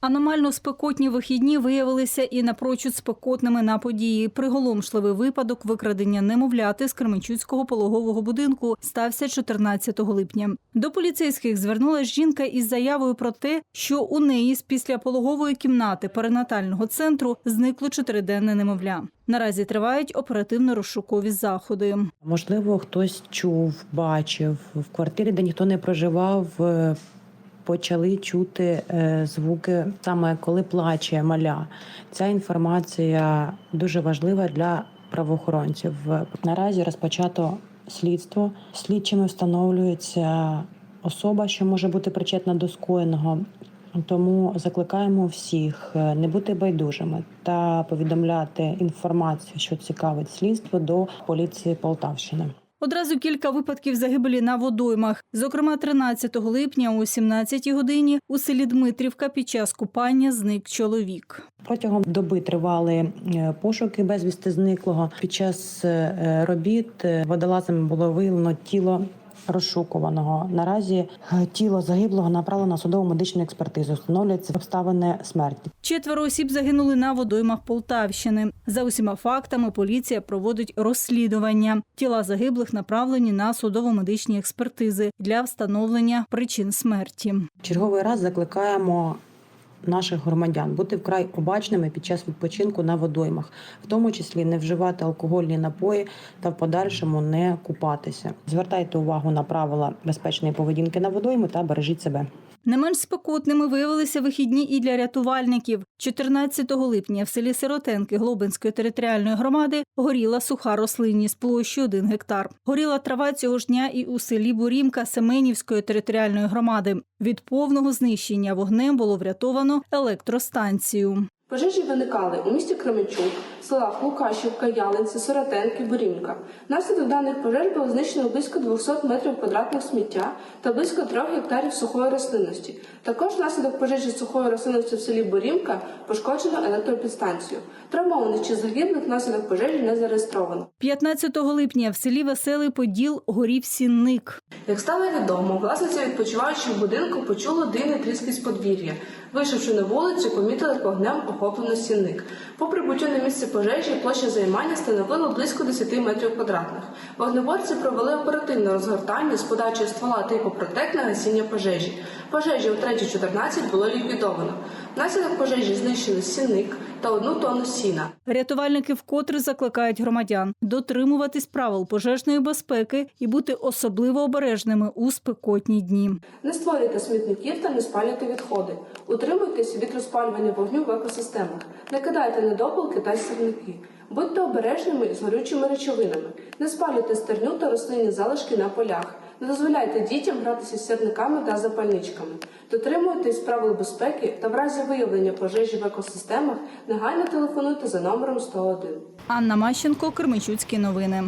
Аномально спекотні вихідні виявилися і напрочуд спекотними на події. Приголомшливий випадок викрадення немовляти з Кременчуцького пологового будинку стався 14 липня. До поліцейських звернулася жінка із заявою про те, що у неї з післяпологової кімнати перинатального центру зникло чотириденне немовля. Наразі тривають оперативно-розшукові заходи. Можливо, хтось чув, бачив в квартирі, де ніхто не проживав. Почали чути е, звуки саме коли плаче маля. Ця інформація дуже важлива для правоохоронців. Наразі розпочато слідство. Слідчими встановлюється особа, що може бути причетна до скоєного. Тому закликаємо всіх е, не бути байдужими та повідомляти інформацію, що цікавить слідство до поліції Полтавщини. Одразу кілька випадків загибелі на водоймах. Зокрема, 13 липня о 17 годині у селі Дмитрівка під час купання зник чоловік. Протягом доби тривали е, пошуки безвісти зниклого. Під час е, робіт е, водолазами було виявлено тіло розшукуваного. Наразі е, тіло загиблого направлено на судово медичну експертизу. Встановлюються обставини смерті. Четверо осіб загинули на водоймах Полтавщини. За усіма фактами поліція проводить розслідування. Тіла загиблих направлені на судово-медичні експертизи для встановлення причин смерті. Черговий раз закликаємо наших громадян бути вкрай обачними під час відпочинку на водоймах, в тому числі не вживати алкогольні напої та в подальшому не купатися. Звертайте увагу на правила безпечної поведінки на водойми та бережіть себе. Не менш спекотними виявилися вихідні і для рятувальників. 14 липня в селі Сиротенки Глобинської територіальної громади горіла суха рослинність площі 1 гектар. Горіла трава цього ж дня і у селі Бурімка Семенівської територіальної громади. Від повного знищення вогнем було врятовано електростанцію. Пожежі виникали у місті Кременчук, селах Лукашівка, Ялинці, Соротенки, Борінка. Внаслідок даних пожеж було знищено близько 200 метрів квадратних сміття та близько 3 гектарів сухої рослинності. Також внаслідок пожежі сухої рослинності в селі Борінка пошкоджено електропідстанцію. Травмованих чи загиблих внаслідок пожежі не зареєстровано. 15 липня в селі Веселий Поділ горів сінник. Як стало відомо, власниця відпочиваючого будинку почула дивний тріски з подвір'я. Вийшовши на вулицю, помітила як вогнем охоплено сінник. По прибуттю на місце пожежі площа займання становила близько 10 метрів квадратних. Вогнеборці провели оперативне розгортання з подачі ствола типу протек на гасіння пожежі. Пожежі у 3.14 було ліквідовано. Внаслідок пожежі знищили сінник та одну тонну сіна. Рятувальники вкотре закликають громадян дотримуватись правил пожежної безпеки і бути особливо обережними у спекотні дні. Не створюйте смітників та не спалюйте відходи. Утримуйтесь від розпалювання вогню в екосистемах. Не кидайте недопалки та сірники. Будьте обережними з горючими речовинами. Не спалюйте стерню та рослинні залишки на полях. Не дозволяйте дітям гратися з сірниками та запальничками. Дотримуйтесь правил безпеки та в разі виявлення пожежі в екосистемах негайно телефонуйте за номером 101. Анна Мащенко, Кермичуцькі новини.